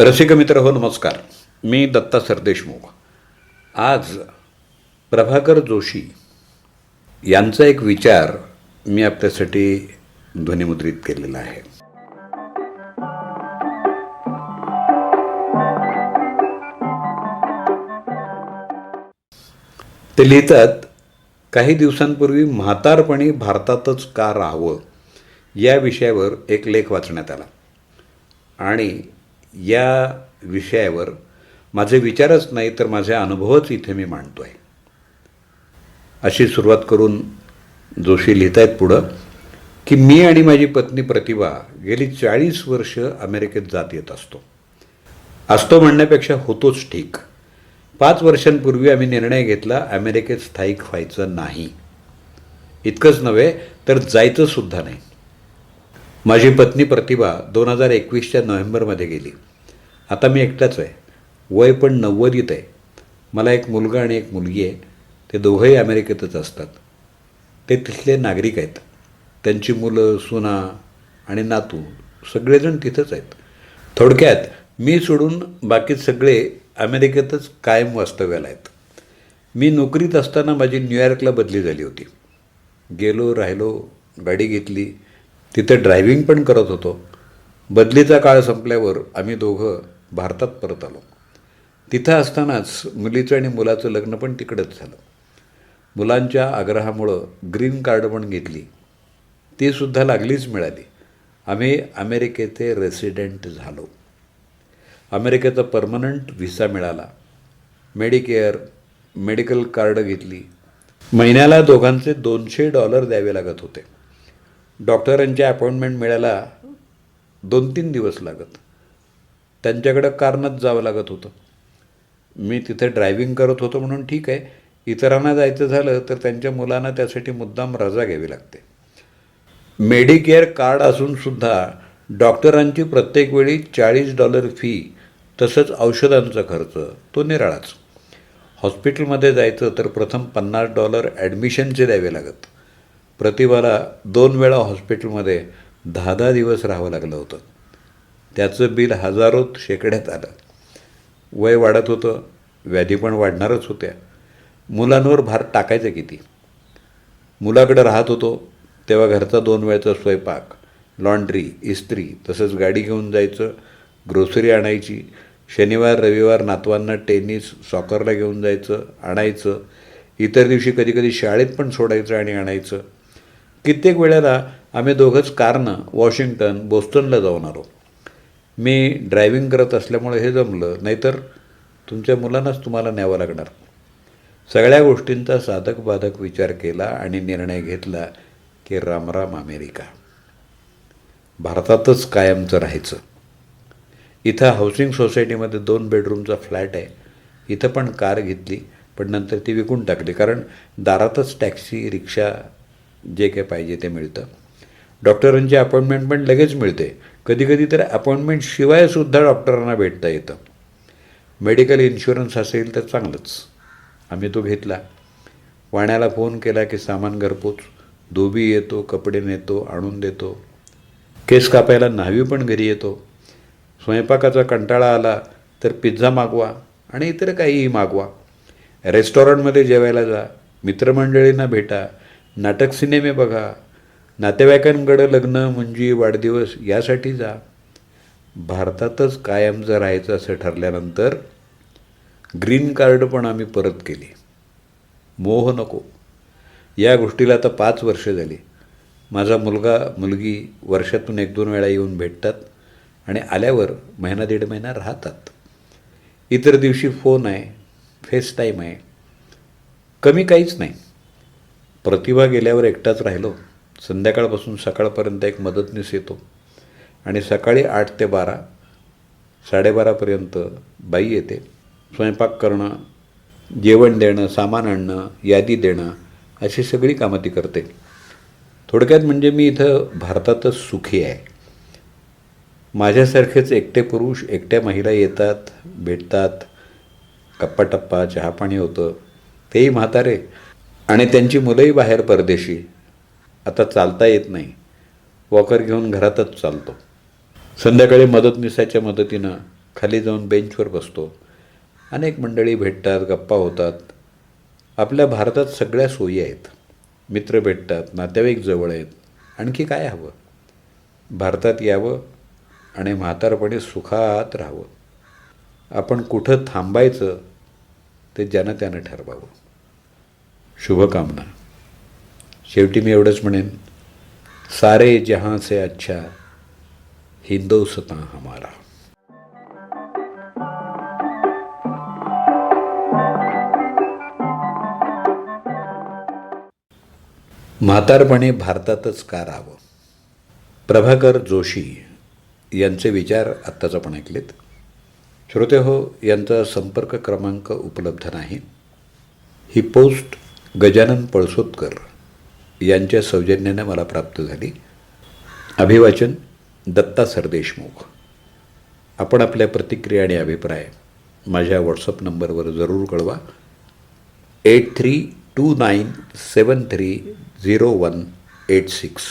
रसिक मित्र हो नमस्कार. मी दत्ता सरदेशमुख. आज प्रभाकर जोशी यांचा एक विचार मी आपल्यासाठी ध्वनिमुद्रित केलेला आहे. ते लिहितात काही दिवसांपूर्वी म्हातारपणी भारतातच का राहावं? या विषयावर एक लेख वाचण्यात आला. आणि या विषयावर माझे विचारच नाही तर माझे अनुभवच इथे मी मांडतो आहे अशी सुरुवात करून जोशी लिहित आहेत पुढं की मी आणि माझी पत्नी प्रतिभा गेली चाळीस वर्ष अमेरिकेत जात येत असतो. असतो म्हणण्यापेक्षा होतोच ठीक. पाच वर्षांपूर्वी आम्ही निर्णय घेतला अमेरिकेत स्थायिक व्हायचं नाही. इतकंच नव्हे तर जायचं सुद्धा नाही. माझी पत्नी प्रतिभा दोन हजार एकवीसच्या नोव्हेंबरमध्ये गेली. आता मी एकटाच आहे. वय पण नव्वदीत आहे. मला एक मुलगा आणि एक मुलगी आहे. ते दोघंही अमेरिकेतच असतात. ते तिथले नागरिक आहेत. त्यांची मुलं सुना आणि नातू सगळेजण तिथंच आहेत. थोडक्यात मी सोडून बाकी सगळे अमेरिकेतच कायम वास्तव्याला आहेत. मी नोकरीत असताना माझी न्यूयॉर्कला बदली झाली होती. गेलो राहिलो गाडी घेतली तिथे ड्रायव्हिंग पण करत होतो. बदलीचा काळ संपल्यावर आम्ही दोघं भारतात परत आलो. तिथं असतानाच मुलीचं आणि मुलाचं लग्न पण तिकडंच झालं. मुलांच्या आग्रहामुळं ग्रीन कार्ड पण घेतली. ती सुद्धा लागलीच मिळाली. आम्ही अमेरिकेचे रेसिडेंट झालो. अमेरिकेचा परमनंट व्हिसा मिळाला. मेडिकेअर मेडिकल कार्ड घेतली. महिन्याला दोघांचे दोनशे डॉलर द्यावे लागत होते. डॉक्टरांची अपॉइंटमेंट मिळायला दोन तीन दिवस लागत. त्यांच्याकडं कारनच जावं लागत होतं. मी तिथे ड्रायव्हिंग करत होतो म्हणून ठीक आहे. इतरांना जायचं झालं तर त्यांच्या मुलांना त्यासाठी मुद्दाम रजा घ्यावी लागते. मेडिकेअर कार्ड असूनसुद्धा डॉक्टरांची प्रत्येक वेळी चाळीस डॉलर फी तसंच औषधांचा खर्च तो निराळाच. हॉस्पिटलमध्ये जायचं तर प्रथम पन्नास डॉलर ॲडमिशनचे द्यावे लागत. प्रतिभाला दोन वेळा हॉस्पिटलमध्ये दहा दहा दिवस राहावं लागलं होतं. त्याचं बिल हजारोत शेकड्यात आलं. वय वाढत होतं व्याधी पण वाढणारच होत्या. मुलांवर भार टाकायचं किती? मुलाकडं राहत होतो तेव्हा घरचा दोन वेळचा स्वयंपाक लॉन्ड्री इस्त्री तसंच गाडी घेऊन जायचं ग्रोसरी आणायची शनिवार रविवार नातवांना टेनिस सॉकरला घेऊन जायचं आणायचं इतर दिवशी कधी कधी शाळेत पण सोडायचं आणि आणायचं. कित्येक वेळेला आम्ही दोघंच कारनं वॉशिंग्टन बोस्टनला जाऊन आलो. मी ड्रायव्हिंग करत असल्यामुळे हे जमलं नाहीतर तुमच्या मुलांनाच तुम्हाला न्यावं लागणार. सगळ्या गोष्टींचा साधक बाधक विचार केला आणि निर्णय घेतला की रामराम अमेरिका. भारतातच कायमचं राहायचं. इथं हाऊसिंग सोसायटीमध्ये दोन बेडरूमचा फ्लॅट आहे. इथं पण कार घेतली पण नंतर ती विकून टाकली कारण दारातच टॅक्सी रिक्षा जे काय पाहिजे ते मिळतं. डॉक्टरांची अपॉइंटमेंट पण लगेच मिळते. कधीकधी तर अपॉइंटमेंटशिवायसुद्धा डॉक्टरांना भेटता येतं. मेडिकल इन्शुरन्स असेल तर चांगलंच. आम्ही तो घेतला. वाण्याला फोन केला की सामान घरपोच. धोबी येतो कपडे नेतो आणून देतो. केस कापायला न्हावी पण घरी येतो. स्वयंपाकाचा कंटाळा आला तर पिझ्झा मागवा आणि इतर काहीही मागवा. रेस्टॉरंटमध्ये जेवायला जा. मित्रमंडळींना भेटा. नाटक सिनेमे बघा. नातेवाईकांकडं लग्न मुंजी वाढदिवस यासाठी जा. भारतातच कायम जर राहायचं असं ठरल्यानंतर ग्रीन कार्ड पण आम्ही परत केली. मोह नको. या गोष्टीला आता पाच वर्ष झाली. माझा मुलगा मुलगी वर्षातून एक दोन वेळा येऊन भेटतात आणि आल्यावर महिना दीड महिना राहतात. इतर दिवशी फोन आहे फेस टाईम आहे. कमी काहीच नाही. प्रतिभा गेल्यावर एकटाच राहिलो. संध्याकाळपासून सकाळपर्यंत एक मदतनीस येतो. आणि सकाळी आठ ते बारा साडेबारापर्यंत बाई येते. स्वयंपाक करणं जेवण देणं सामान आणणं यादी देणं अशी सगळी कामं ती करते. थोडक्यात म्हणजे मी इथं भारतातच सुखी आहे. माझ्यासारखेच एकटे पुरुष एकट्या महिला येतात भेटतात. गप्पाटप्पा चहापाणी होतं. तेही म्हातारे. आणि त्यांची मुलंही बाहेर परदेशी. आता चालता येत नाही. वॉकर घेऊन घरातच चालतो. संध्याकाळी मदतनिसाच्या मदतीनं खाली जाऊन बेंचवर बसतो. अनेक मंडळी भेटतात गप्पा होतात. आपल्या भारतात सगळ्या सोयी आहेत. मित्र भेटतात नातेवाईक जवळ आहेत. आणखी काय हवं? भारतात यावं आणि म्हातारपणी सुखात राहावं. आपण कुठं थांबायचं ते ज्यानं त्यानं ठरवावं. शुभकामना. शेवटी मी एवढंच म्हणेन सारे जहां से अच्छा हिंदुस्तान हमारा. म्हातारपणे भारतातच का राहावं? प्रभाकर जोशी यांचे विचार आत्ताच आपण ऐकलेत. श्रोते हो यांचा संपर्क क्रमांक उपलब्ध नाही. ही पोस्ट गजानन पळसोदकर यांच्या सौजन्यानं मला प्राप्त झाली. अभिवाचन दत्ता सरदेशमुख आपण आपल्या प्रतिक्रिया आणि अभिप्राय माझ्या व्हॉट्सअप नंबरवर जरूर कळवा. Eight three two nine seven three zero one eight six.